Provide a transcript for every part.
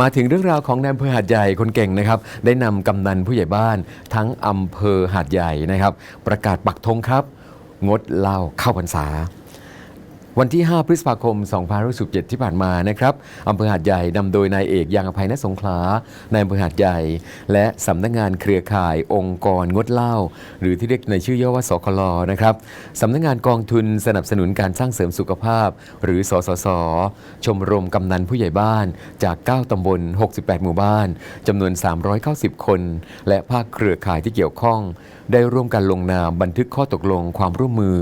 มาถึงเรื่องราวของนายอำเภอหาดใหญ่คนเก่งนะครับ ได้นำกำนันผู้ใหญ่บ้าน ทั้งอำเภอหาดใหญ่นะครับ ประกาศปักธงครับ งดเหล้าเข้าพรรษา วันที่ 5 พฤษภาคม 2567ที่ผ่านมานะครับอำเภอหาดใหญ่นำโดยนายเอกยังอภัยณสงขลานายอำเภอหาดใหญ่ และสำนักงานเครือข่ายองค์กรงดเหล้าหรือที่เรียกในชื่อย่อว่าสคลนะครับสำนักงานกองทุนสนับสนุนการสร้างเสริมสุขภาพ หรือสสส ชมรมกำนันผู้ใหญ่บ้านจาก 9 ตำบล 68 หมู่บ้านจำนวน 390 คน และภาคเครือข่ายที่เกี่ยวข้อง ได้ร่วมกันลงนามบันทึกข้อตกลงความร่วมมือ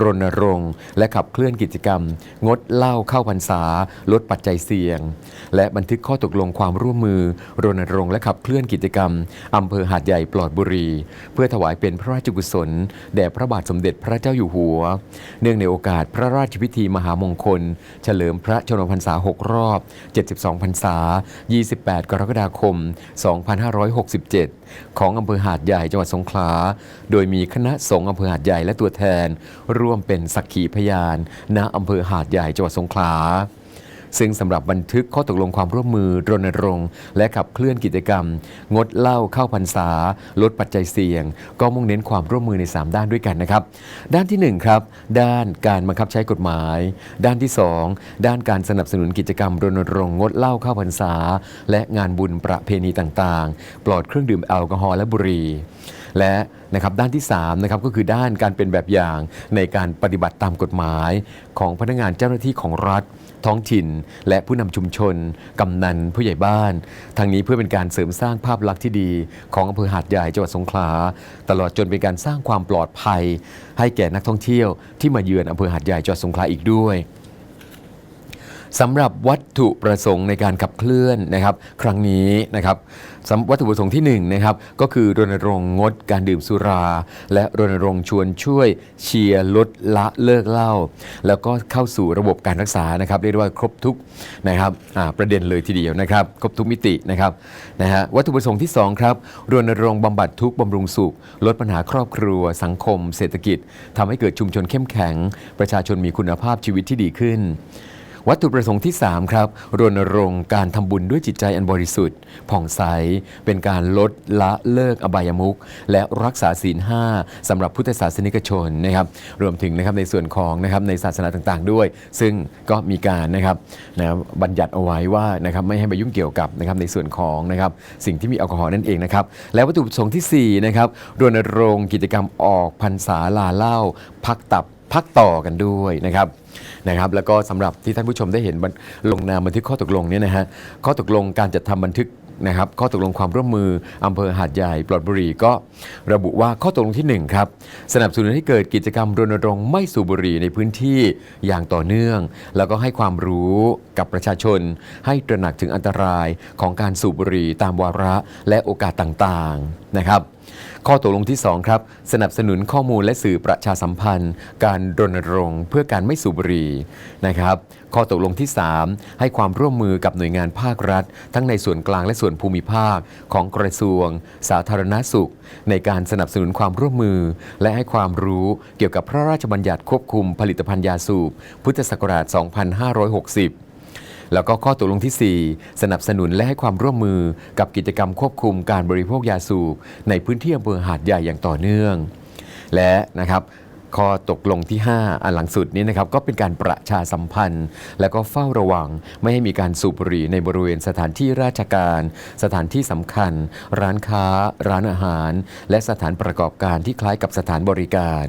รณรงค์และขับเคลื่อนกิจกรรม งดเหล้าเข้าพรรษา ลดปัจจัยเสี่ยง และบันทึกข้อตกลงความร่วมมือ รณรงค์และขับเคลื่อนกิจกรรมอำเภอหาดใหญ่ปลอดบุรี เพื่อถวายเป็นพระราชกุศลแด่พระบาทสมเด็จพระเจ้าอยู่หัว เนื่องในโอกาสพระราชพิธีมหามงคล เฉลิมพระชนมพรรษา 6 รอบ 72 พรรษา 28 กรกฎาคม 2567 ของอำเภอหาดใหญ่จังหวัดสงขลาโดยมีคณะสงฆ์อำเภอหาดใหญ่และตัวแทน ร่วมเป็นสักขีพยานณอำเภอหาดใหญ่จังหวัดสงขลาซึ่งสำหรับบันทึกข้อตกลงความร่วมมือรณรงค์ และขับเคลื่อนกิจกรรม งดเหล้าเข้าพรรษา ลดปัจจัยเสี่ยง ก็มุ่งเน้นความร่วมมือใน 3 ด้านด้วยกันนะครับ ด้านที่ 1 ครับ ด้านการบังคับใช้กฎหมาย ด้านที่ 2 ด้านการสนับสนุนกิจกรรมรณรงค์งดเหล้าเข้าพรรษา และงานบุญประเพณีต่างๆ ปลอดเครื่องดื่มแอลกอฮอล์และบุหรี่ และนะครับด้านที่3นะครับก็คือด้านการเป็นแบบอย่างในการปฏิบัติตามกฎหมาย ของพนักงานเจ้าหน้าที่ของรัฐ ท้องถิ่น และผู้นำชุมชน กำนันผู้ใหญ่บ้าน ทางนี้เพื่อเป็นการเสริมสร้างภาพลักษณ์ที่ดี ของอำเภอหาดใหญ่จังหวัดสงขลาตลอดจนเป็นการสร้างความปลอดภัย ให้แก่นักท่องเที่ยวที่มาเยือนอำเภอหาดใหญ่จังหวัดสงขลาอีกด้วย สำหรับวัตถุประสงค์ในการขับเคลื่อนนะครับ ครั้งนี้นะครับวัตถุประสงค์ที่หนึ่งนะครับก็คือรณรงค์งดการดื่มสุรา และรณรงค์ชวนช่วยเชียร์ลดละเลิกเหล้าแล้วก็เข้าสู่ระบบการรักษานะครับเรียกว่าครบทุกนะครับประเด็นเลยทีเดียวนะครับ ครบทุกมิตินะครับนะฮะวัตถุประสงค์ที่สองครับรณรงค์บำบัดทุกบำรุงสุข ลดปัญหาครอบครัว สังคม เศรษฐกิจทำให้เกิดชุมชนเข้มแข็ง ประชาชนมีคุณภาพชีวิตที่ดีขึ้น วัตถุประสงค์ที่ 3 ครับ รณรงค์การทำบุญด้วยจิตใจอันบริสุทธิ์ ผ่องใส เป็นการลดละเลิกอบายมุขและรักษาศีลห้าสำหรับพุทธศาสนิกชนนะครับ รวมถึงนะครับในส่วนของนะครับในศาสนาต่างๆด้วย ซึ่งก็มีการนะครับนะบัญญัติเอาไว้ว่านะครับไม่ให้ไปยุ่งเกี่ยวกับนะครับในส่วนของนะครับสิ่งที่มีแอลกอฮอล์นั่นเองนะครับ และวัตถุประสงค์ทีสี่4นะครับรณรงค์กิจกรรมออกพรรษาลาเล้าพักตับพักต่อกันด้วยนะครับ นะครับแล้วก็สำหรับที่ท่านผู้ชมได้เห็นลงนามบันทึกข้อตกลงเนี่ยนะฮะข้อตกลงการจัดทำบันทึกนะครับข้อตกลงความร่วมมืออำเภอหาดใหญ่ปลอดบุรีก็ระบุว่าข้อตกลงที่หนึ่งครับ สนับสนุนให้เกิดกิจกรรมรณรงค์ไม่สูบบุหรี่ในพื้นที่อย่างต่อเนื่อง แล้วก็ให้ความรู้กับประชาชน ให้ตระหนักถึงอันตรายของการสูบบุหรี่ตามวาระและโอกาสต่างๆนะครับ ข้อตกลงที่ 2 ครับ สนับสนุนข้อมูลและสื่อประชาสัมพันธ์ การรณรงค์เพื่อการไม่สูบบุหรี่นะครับ ข้อตกลงที่ 3 ให้ความร่วมมือกับหน่วยงานภาครัฐ ทั้งในส่วนกลางและส่วนภูมิภาคของกระทรวง สาธารณสุข ในการสนับสนุนความร่วมมือ และให้ความรู้เกี่ยวกับพระราชบัญญัติควบคุมผลิตภัณฑ์ยาสูบพุทธศักราช 2560 แล้วก็ข้อตกลงที่ 4 สนับสนุนและให้ความร่วมมือกับกิจกรรมควบคุมการบริโภคยาสูบในพื้นที่อำเภอหาดใหญ่อย่างต่อเนื่อง และนะครับ ข้อตกลงที่ 5 อันหลังสุดนี้นะครับก็เป็นการประชาสัมพันธ์ และก็เฝ้าระวัง ไม่ให้มีการสูบบุหรี่ในบริเวณสถานที่ราชการ สถานที่สำคัญ ร้านค้า ร้านอาหาร และสถานประกอบการที่คล้ายกับสถานบริการ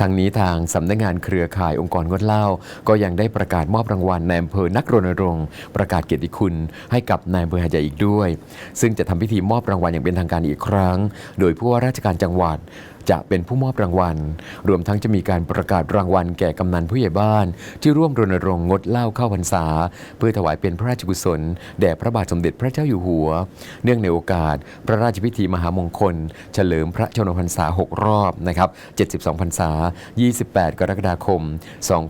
ทางนี้ทางสำนักงานเครือข่ายองค์กรงดเหล้าก็ยังได้ประกาศมอบรางวัลในอำเภอนักรณรงค์ประกาศเกียรติคุณให้กับนายอำเภอหาดใหญ่อีกด้วย ซึ่งจะทำพิธีมอบรางวัลอย่างเป็นทางการอีกครั้ง โดยผู้ว่าราชการจังหวัด จะเป็นผู้มอบรางวัล รวมทั้งจะมีการประกาศรางวัลแก่กำนันผู้ใหญ่บ้าน ที่ร่วมรณรงค์งดเหล้าเข้าพรรษา เพื่อถวายเป็นพระราชกุศล แด่พระบาทสมเด็จพระเจ้าอยู่หัว เนื่องในโอกาส พระราชพิธีมหามงคล เฉลิมพระชนมพรรษา 6 รอบนะครับ72พรรษา 28 กรกฎาคม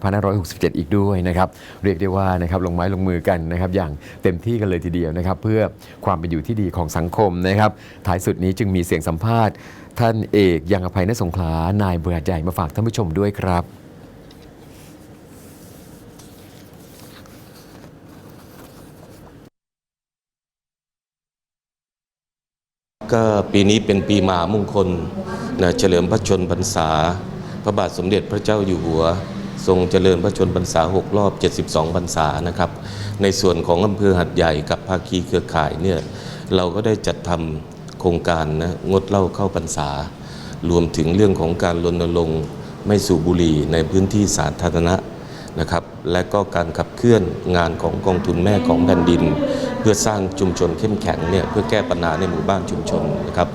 2567 อีกด้วยนะครับเรียกได้ว่านะครับลงไม้ลงมือกันนะครับอย่างเต็มที่กันเลยทีเดียวนะครับเพื่อความเป็นอยู่ที่ดีของสังคมนะครับท้ายสุดนี้จึงมีเสียงสัมภาษณ์ท่านเอกยังอภัยนสงขานายเบื่อใหญ่มาฝากท่านผู้ชมด้วยครับก็ปีนี้เป็นปีมามงคลนะเฉลิมพระชนพรรษา พระบาทสมเด็จพระเจ้าอยู่หัว ทรงเจริญพระชนพรรษา 6 รอบ 72พรรษานะครับ ในส่วนของอำเภอหัดใหญ่กับภาคีเครือข่ายเนี่ยเราก็ได้จัดทำ โครงการนะงดเหล้าเข้าพรรษา รวมถึงเรื่องของการรณรงค์ไม่สูบบุหรี่ในพื้นที่สาธารณะนะครับ และก็การขับเคลื่อนงานของกองทุนแม่ของแผ่นดิน เพื่อสร้างชุมชนเข้มแข็งเนี่ยเพื่อแก้ปัญหาในหมู่บ้านชุมชนนะครับ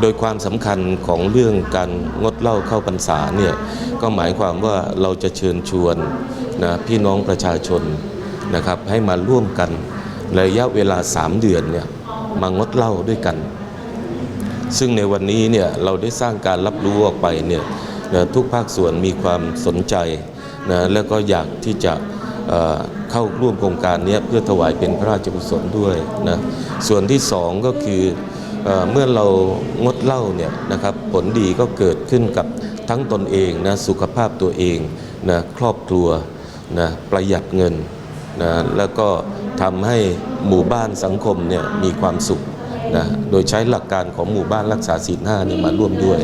โดยความสำคัญของเรื่องการงดเหล้าเข้าพรรษาเนี่ยก็หมายความว่าเราจะเชิญชวนนะพี่น้องประชาชนนะครับให้มาร่วมกันระยะเวลา 3 เดือนเนี่ยมางดเหล้าด้วยกัน ซึ่งในวันนี้เนี่ยเราได้สร้างการรับรู้ออกไปเนี่ยทุกภาคส่วนมีความสนใจนะแล้วก็อยากที่จะเข้าร่วมโครงการนี้เพื่อถวายเป็นพระราชกุศลด้วยนะส่วนที่สองก็คือเอเมื่อเรางดเหล้าเนี่ยนะครับผลดีก็เกิดขึ้นกับทั้งตนเองนะสุขภาพตัวเองนะครอบครัวนะประหยัดเงินนะแล้วก็ทำให้หมู่บ้านสังคมเนี่ยมีความสุข นะโดยใช้หลักการของหมู่บ้านรักษาศีลห้าเนี่ยมาร่วมด้วย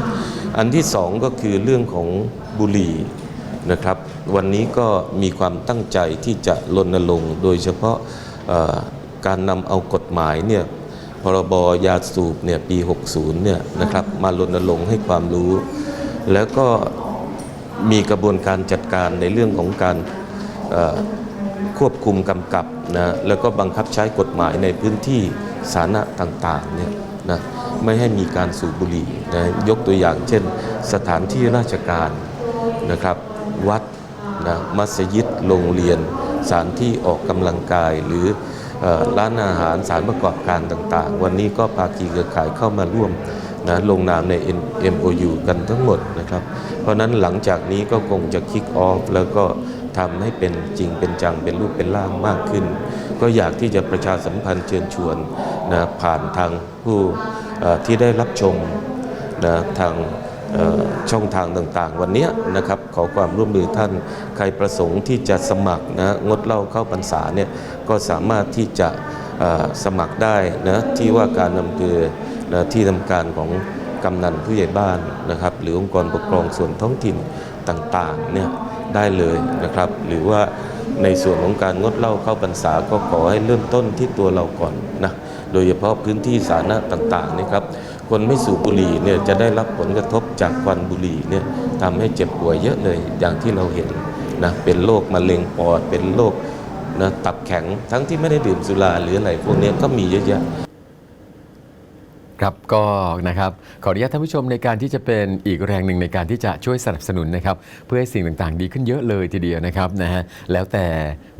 อันที่สองก็คือเรื่องของบุหรี่นะครับ วันนี้ก็มีความตั้งใจที่จะรณรงค์โดยเฉพาะการนำเอากฎหมายเนี่ยพรบยาสูบเนี่ยปี 60 เนี่ยนะครับมารณรงค์ให้ความรู้ แล้วก็มีกระบวนการจัดการในเรื่องของการควบคุมกำกับนะแล้วก็บังคับใช้กฎหมายในพื้นที่ สาธาระต่างๆเนี่ยนะไม่ให้มีการสูบบุหรี่นะยกตัวอย่างเช่น สถานที่ราชการนะครับ วัดนะมัสยิดโรงเรียนสถานที่ออกกำลังกายหรืออร้านอาหารสถารประกอบการต่างๆ วันนี้ก็ภาคีเครือข่ายเข้ามาร่วมนะลงนามใน MOU กันทั้งหมดนะครับ เพราะนั้นหลังจากนี้ก็คงจะคิกออฟแล้วก็ ทำให้เป็นจริงเป็นจังเป็นรูปเป็นร่างมากขึ้น ก็อยากที่จะประชาสัมพันธ์เชิญชวนนะผ่านทางผู้ที่ได้รับชมนะทางช่องทางต่างๆ วันนี้นะครับขอความร่วมมือท่านใครประสงค์ที่จะสมัครนะงดเล้าเข้าพรรษาเนี่ยก็สามารถที่จะสมัครได้นะที่ว่าการอำเภอนะที่ทำการของกำนันผู้ใหญ่บ้านนะครับหรือองค์กรปกครองส่วนท้องถิ่นต่างๆเนี่ย ได้เลยนะครับ หรือว่าในส่วนของการงดเหล้าเข้าพรรษาก็ขอให้เริ่มต้นที่ตัวเราก่อนนะโดยเฉพาะพื้นที่สาธารณะต่างๆนะครับคนไม่สูบบุหรี่เนี่ยจะได้รับผลกระทบจากควันบุหรี่เนี่ยทำให้เจ็บป่วยเยอะเลยอย่างที่เราเห็นนะเป็นโรคมะเร็งปอดเป็นโรคนะตับแข็งทั้งที่ไม่ได้ดื่มสุราหรืออะไรพวกนี้ก็มีเยอะแยะ ครับก็นะครับขออนุญาตท่านผู้ชมในการที่จะเป็นอีกแรงหนึ่งในการที่จะช่วยสนับสนุนนะครับเพื่อให้สิ่งต่างๆ ดีขึ้นเยอะเลยทีเดียวนะครับนะฮะแล้วแต่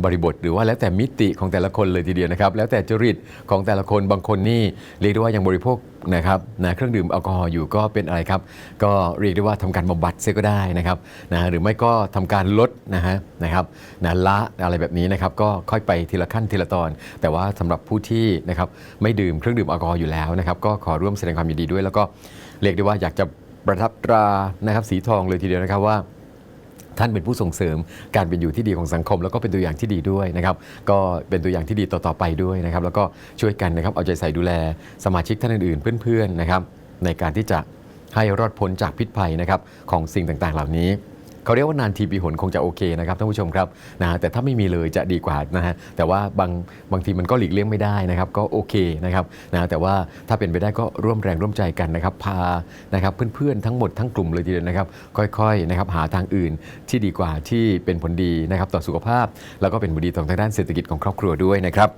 บริบทหรือว่าแล้วแต่มิติของแต่ละคนเลยทีเดียวนะครับแล้วแต่จริตของแต่ละคนบางคนนี่เรียกได้ว่ายังบริโภค นะครับนะเครื่องดื่มแอลกอฮอล์อยู่ก็เป็นอะไรครับ ก็เรียกได้ว่าทำการบำบัดเสียก็ได้นะครับนะหรือไม่ก็ทำการลดนะฮะนะครับนะละอะไรแบบนี้นะครับก็ค่อยไปทีละขั้นทีละตอน แต่ว่าสำหรับผู้ที่นะครับไม่ดื่มเครื่องดื่มแอลกอฮอล์อยู่แล้วนะครับก็ขอร่วมแสดงความยินดีด้วย แล้วก็เรียกได้ว่าอยากจะประทับตรานะครับสีทองเลยทีเดียวนะครับว่า ท่านเป็นผู้ส่งเสริมการเป็นอยู่ที่ดีของสังคม แล้วก็เป็นตัวอย่างที่ดีด้วยนะครับก็เป็นตัวอย่างที่ดีต่อๆไปด้วยนะครับแล้วก็ช่วยกันนะครับเอาใจใส่ดูแลสมาชิกท่านอื่นๆ เพื่อนๆนะครับในการที่จะให้รอดพ้นจากพิษภัยนะครับของสิ่งต่างๆ เหล่านี้ เขาเรียกว่านานทีปีหนคงจะโอเคนะครับท่านผู้ชมครับนะฮะแต่ถ้าไม่มีเลยจะดีกว่านะฮะแต่ว่าบางบางทีมันก็หลีกเลี่ยงไม่ได้นะครับก็โอเคนะครับนะแต่ว่าถ้าเป็นไปได้ก็ร่วมแรงร่วมใจกันนะครับพานะครับเพื่อนๆทั้งหมดทั้งกลุ่มเลยทีเดียวนะครับค่อยๆนะครับหาทางอื่นที่ดีกว่าที่เป็นผลดีนะครับต่อสุขภาพ แล้วก็เป็นผลดีต่อทางด้านเศรษฐกิจของครอบครัวด้วยนะครับ